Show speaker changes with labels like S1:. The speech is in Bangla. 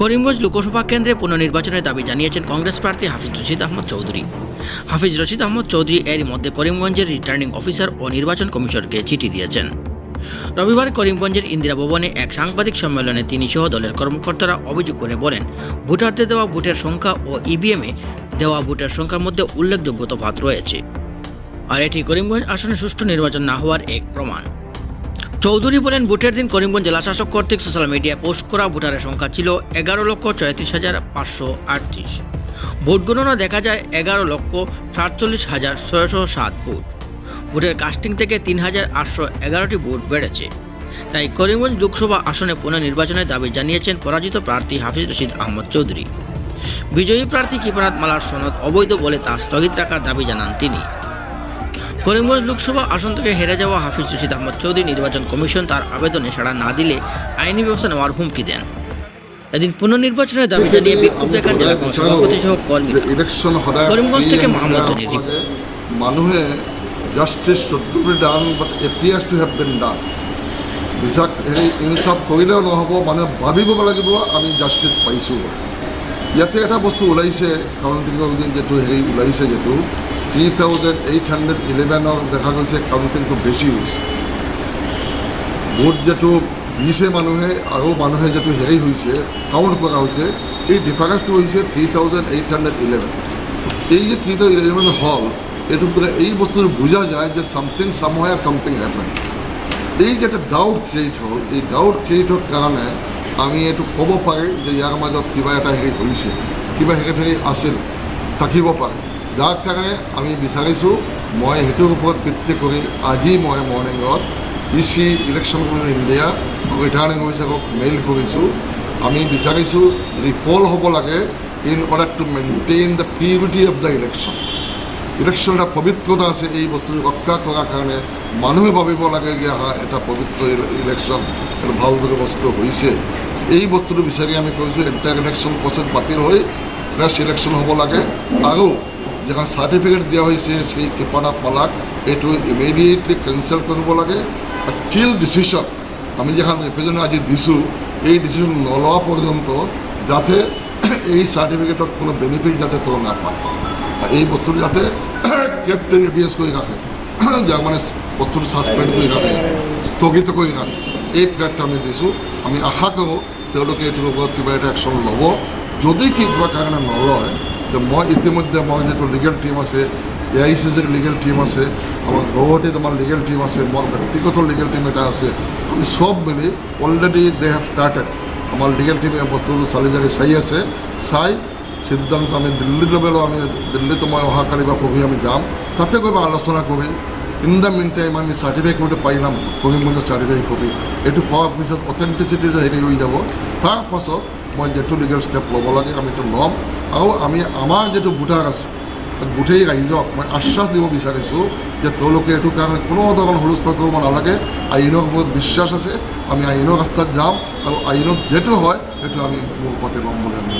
S1: করিমগঞ্জ লোকসভা কেন্দ্রে পুনর্নির্বাচনের দাবি জানিয়েছেন কংগ্রেস প্রার্থী হাফিজ রশিদ আহমদ চৌধুরী। হাফিজ রশিদ আহমদ চৌধুরী এরই মধ্যে করিমগঞ্জের রিটার্নিং অফিসার ও নির্বাচন কমিশনকে চিঠি দিয়েছেন। রবিবার করিমগঞ্জের ইন্দিরা ভবনে এক সাংবাদিক সম্মেলনে তিনি সহ দলের কর্মকর্তারা অভিযোগ করে বলেন, ভোটারদের দেওয়া ভোটের সংখ্যা ও ইভিএমে দেওয়া ভোটের সংখ্যার মধ্যে উল্লেখযোগ্য তফাৎ রয়েছে। আর এটি করিমগঞ্জ আসনে সুষ্ঠু নির্বাচন না হওয়ার এক প্রমাণ। চৌধুরী বলেন, ভোটের দিন করিমগঞ্জ জেলা শাসক কর্তৃক সোশ্যাল মিডিয়ায় পোস্ট করা ভোটারের সংখ্যা ছিল এগারো লক্ষ ছয়ত্রিশ হাজার পাঁচশো আটত্রিশ। ভোট গণনা দেখা যায় এগারো লক্ষ সাতচল্লিশ হাজার ছয়শো সাত ভোট। ভোটের কাস্টিং থেকে তিন হাজার আটশো এগারোটি ভোট বেড়েছে। তাই করিমগঞ্জ লোকসভা আসনে পুনর্নির্বাচনের দাবি জানিয়েছেন পরাজিত প্রার্থী হাফিজ রশিদ আহমদ চৌধুরী। বিজয়ী প্রার্থী কৃপানাথ মালার সনদ অবৈধ বলে তা স্থগিত রাখার দাবি জানান তিনি। করিমগঞ্জ লোকসভা আসন থেকে হেরে যাওয়া হাফিজ রশিদ আহমদ চৌধুরী নির্বাচন কমিশন তার আবেদনে সাড়া না দিলে আইনি ব্যবস্থা নেওয়ার হুমকি দেন। এদিন পুনর্নির্বাচনের দাবি জানিয়ে বিক্ষোভ দেখান জেলা সভাপতি সহ কৰিমগঞ্জ থেকে মহম্মদ।
S2: মানুহে justice should be done but appears to have been done বিচাৰ হেৰি ইনচাফ কৰিলেও নহ'ব মানুহে ভাবিব লাগিব আমি জাষ্টিছ পাইছোঁ। ইয়াতে এটা বস্তু ওলাইছে কাউণ্টিঙৰ যিটো হেৰি ওলাইছে যিটো থ্ৰী থাউজেণ্ড এইট হাণ্ড্ৰেড ইলেভেনৰ দেখা গৈছে কাউণ্টিংটো বেছি হৈছে ভোট যিটো দিছে মানুহে, আৰু মানুহে যিটো হেৰি হৈছে কাউণ্ট কৰা হৈছে, এই ডিফাৰেঞ্চটো হৈছে three thousand eight hundred eleven এই যে থ্ৰী থাউজেণ্ড ইলেভেন হ'ল এইটো এই বস্তুটো বুজা যায় যে ছামথিং চামহাই ছামথিং হেপেন এই যে এটা ডাউট ক্ৰিয়েট হ'ল, এই ডাউট ক্ৰিয়েট হোৱাৰ কাৰণে আমি এইটো ক'ব পাৰি যে ইয়াৰ মাজত কিবা এটা হেৰি হৈছে, কিবা হেৰি হেৰি আছিল, থাকিব পাৰে। যাৰ কাৰণে আমি বিচাৰিছোঁ। মই সেইটোৰ ওপৰত ভিত্তি কৰি আজি মই মৰ্ণিঙত E C election commission India returning অফিচাৰক mail কৰিছোঁ। আমি বিচাৰিছোঁ ৰিপল হ'ব লাগে in order to maintain the purity of the election. Election এটা পবিত্ৰতা আছে, এই বস্তুটো ৰক্ষা কৰাৰ কাৰণে মানুহে ভাবিব লাগে যে হা এটা পবিত্ৰ ইলেকশ্যন, এটা ভালদৰে বস্তু হৈছে। এই বস্তুটো বিচাৰি আমি কৈছোঁ এণ্টায়াৰ ইলেকশ্যন প্ৰচেছ বাতিল হৈ ফ্ৰেছ ইলেকশ্যন হ'ব লাগে। আৰু যিখন চাৰ্টিফিকেট দিয়া হৈছে শ্ৰী কৃপানাথ মালাক এইটো ইমিডিয়েটলি কেঞ্চেল কৰিব লাগে। টিল ডিচিশ্যন আমি যেখন ৰিপ্ৰেজেণ্ট আজি দিছোঁ, এই ডিচিশ্যন নলোৱা পৰ্যন্ত যাতে এই চাৰ্টিফিকেটত কোনো বেনিফিট যাতে তেওঁ নাপায় এই বস্তুটো যাতে কেপ্টেইন এবিএছ কৰি ৰাখে যাক মানে বস্তুটো ছাছপেণ্ড কৰি ৰাখে স্থগিত কৰি ৰাখে এই প্লেটটো আমি দিছোঁ, আমি আশা কৰোঁ তেওঁলোকে এইটোৰ ওপৰত কিবা এটা একশ্যন ল'ব। যদি কিবা কাৰণে নলয় যে ইতিমধ্যে মই যিটো লিগেল টীম আছে এ আই চি জিৰ লিগেল টীম আছে আমাৰ গুৱাহাটীত আমাৰ লিগেল টীম আছে মোৰ ব্যক্তিগত লিগেল টীম এটা আছে, আমি চব মিলি অলৰেডি দে হেভ ষ্টাৰ্টেড আমাৰ লিগেল টীমে বস্তুটো চালি জাৰি চাই আছে চাই সিদ্ধান্ত আমি দিল্লী লেভেলো আমি দিল্লীতো মই অহাকালি বা পৰহি আমি যাম, তাতে গৈ আলোচনা কৰি ইন দ্য মিন টাইম আমি চাৰ্টিফিকেট পাইলাম কৰিমগঞ্জৰ চাৰ্টিফিকেট কপি। এইটো পোৱাৰ পিছত অথেণ্টিচিটি হেৰি হৈ যাব। তাৰ পাছত মই যিটো লিগেল ষ্টেপ ল'ব লাগে আমি এইটো ল'ম। আৰু আমি, আমাৰ যিটো ভোটাৰ আছে গোটেই ৰাইজক মই আশ্বাস দিব বিচাৰিছোঁ যে তেওঁলোকে এইটো কাৰণে কোনো ধৰণৰ হুলস্থুল কৰিব নালাগে। আইনৰ ওপৰত বিশ্বাস আছে, আমি আইনৰ ৰাস্তাত যাম আৰু আইনত যিটো হয়, সেইটো আমি মোৰ ওপৰতে ল'ম বুলি আমি